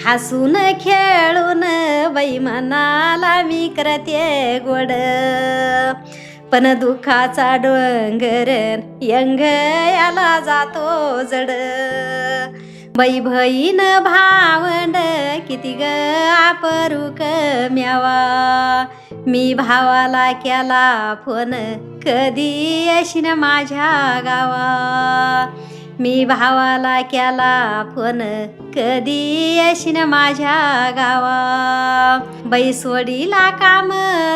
हसून खेळून बाई मनाला मी करते गोड. पण दुःखाचा डोंगर यंग याला जातो जड. बाई बहीण भावंड किती ग आपरुक म्यावा. मी भावाला केला फोन कधी येशीन माझ्या गावा? मी भावाला केला फोन. कधी येशीन माझ्या गावा? बाई सोडीला काम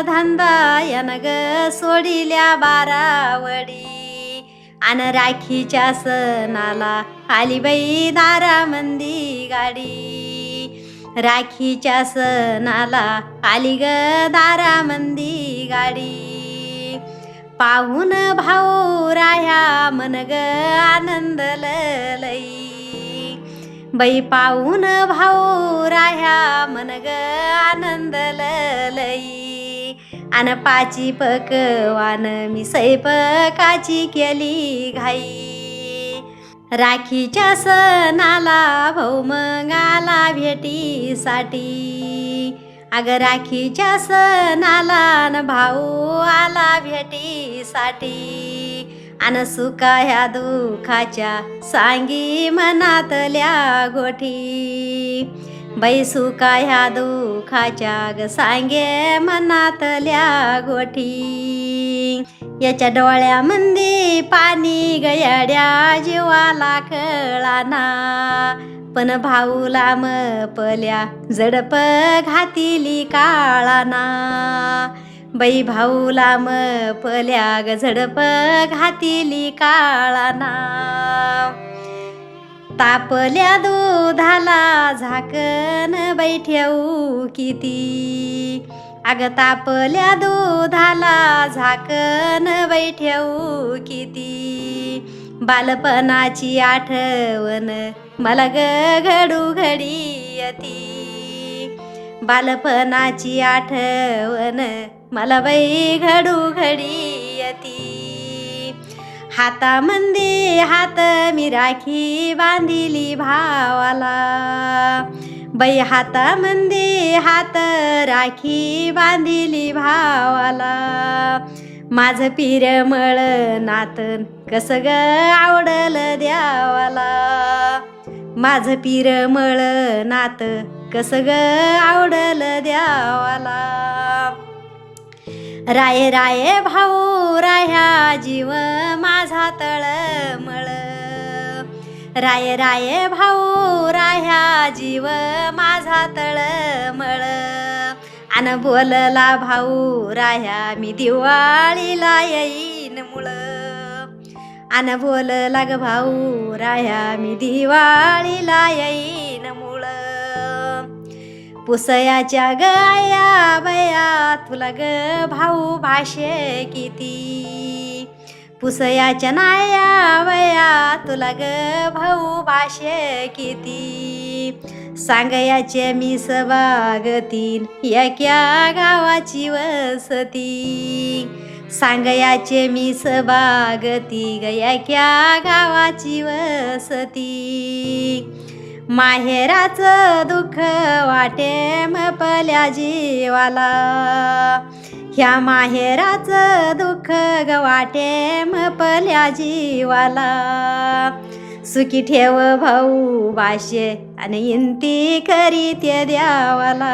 धंदा यान ग सोडिल्या बारावडी. आन राखीच्या सणाला आली बाई दारामंदी गाडी. राखीच्या सणाला आली ग दारामंदी गाडी. पाहून भाऊ राह्या मन ग आनंद लई बाई पाहून भाऊ राह्या मन ग आनंद लई आन पाची पकवान मी सैपकाची केली घाई. राखीच्या सणाला भाऊ मंगाला भेटीसाठी. अग राखीच्या सणाला न भाऊ आला भेटीसाठी. अन सुका ह्या दुखाच्या सांगी मनातल्या गोठी. बाई सुका ह्या दुखाच्या ग सांगे मनातल्या गोठी. याच्या डोळ्यामंदी पाणी गयाड्या जीवाला कळाना पण भाऊला मपल्या जडप घातिली काळाना. बाई भाऊला मपल्या ग झडप घातिली काळाना. तापल्या दुधाला झाकण बाई ठेवू किती? अग तापल्या दुधाला झाकण बाई ठेवू किती? बालपणाची आठवण मला ग घडू घडी येती बालपणाची आठवण मला बाई घडू घडी येती हातामंदी हात मी राखी बांधिली भावाला. बाई हातामंदी हात राखी बांधिली भावाला. माझं पिरमळ नातन कसं ग आवडल द्यावाला? माझं पिरमळ नात कसं ग आवडल द्यावाला? राये राये भाऊ राह्या जीव माझा तळमळ राये राये भाऊ राह्या जीव माझा तळमळ आन बोलला भाऊ राया मी दिवाळीला येईन मुळ. आन बोलला ग भाऊ राया मी दिवाळीला येईन मुळ. पुसयाच्या गया बया तुला ग भाऊ भाषे किती? पुसयाच्या नाया वया तुला ग भाऊ भाषे किती? सांगयाचे मी सवागतीन याक्या गावाची वसती. सांगयाचे मी सबागती गयाक्या गावाची वसती. माहेराचं दुःख वाटे मपल्या जीवाला. ह्या माहेराचं दुःख ग वाटे मपल्या जीवाला. सुखी ठेव भाऊ बाशे आणि इंती ते द्यावाला.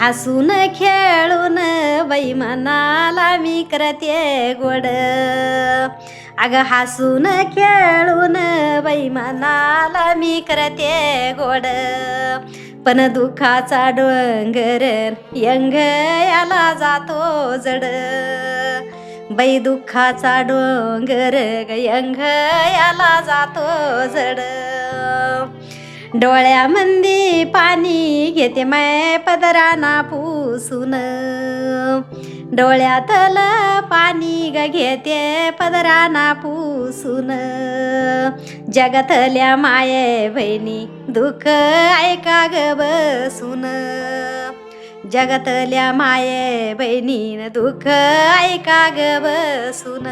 हसून खेळून बाई मनाला मी करते गोड. अग हसून खेळून बाई मनाला मी करते गोड. पण दुःखाचा डोंगर यंग याला जातो जड. बाई दुःखाचा डोंगर यंग याला जातो जड. डोळ्यामंदी पाणी घेते माय पदराना पुसून. डोळ्यातल पाणी ग घेते पदराना पुसून. जगतल्या माये बहिणी दुःख ऐका ग बसून. जगतल्या माये बहिणीन दुःख ऐका ग बसून.